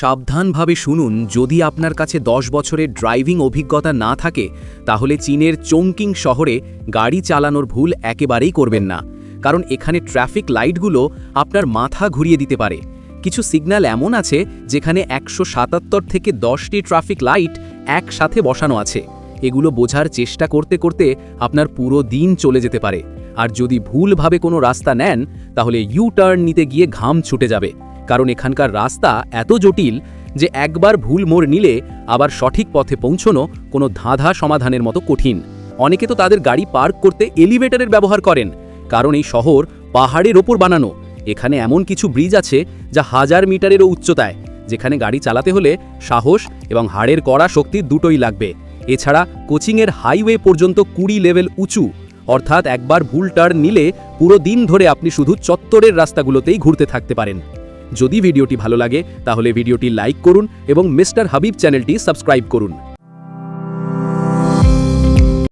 সাবধানভাবে শুনুন, যদি আপনার কাছে দশ বছরের ড্রাইভিং অভিজ্ঞতা না থাকে, তাহলে চীনের চংকিং শহরে গাড়ি চালানোর ভুল একেবারেই করবেন না। কারণ এখানে ট্রাফিক লাইটগুলো আপনার মাথা ঘুরিয়ে দিতে পারে। কিছু সিগন্যাল এমন আছে, যেখানে একশো সাতাত্তর থেকে দশটি ট্রাফিক লাইট একসাথে বসানো আছে। এগুলো বোঝার চেষ্টা করতে করতে আপনার পুরো দিন চলে যেতে পারে। আর যদি ভুলভাবে কোনো রাস্তা নেন, তাহলে ইউ টার্ন নিতে গিয়ে ঘাম ছুটে যাবে। কারণ এখানকার রাস্তা এত জটিল যে একবার ভুল মোড় নিলে আবার সঠিক পথে পৌঁছনো কোনো ধাঁধা সমাধানের মতো কঠিন। অনেকে তো তাদের গাড়ি পার্ক করতে এলিভেটরের ব্যবহার করেন, কারণ এই শহর পাহাড়ের ওপর বানানো। এখানে এমন কিছু ব্রিজ আছে যা হাজার মিটারেরও উচ্চতায়, যেখানে গাড়ি চালাতে হলে সাহস এবং হাড়ের কড়া শক্তি দুটোই লাগবে। এছাড়া কোচিংয়ের হাইওয়ে পর্যন্ত কুড়ি লেভেল উঁচু, অর্থাৎ একবার ভুল টার্ন নিলে পুরো দিন ধরে আপনি শুধু চত্বরের রাস্তাগুলোতেই ঘুরতে থাকতে পারেন। যদি ভিডিওটি ভালো লাগে তাহলে ভিডিওটি লাইক করুন এবং মিস্টার হাবিব চ্যানেলটি সাবস্ক্রাইব করুন।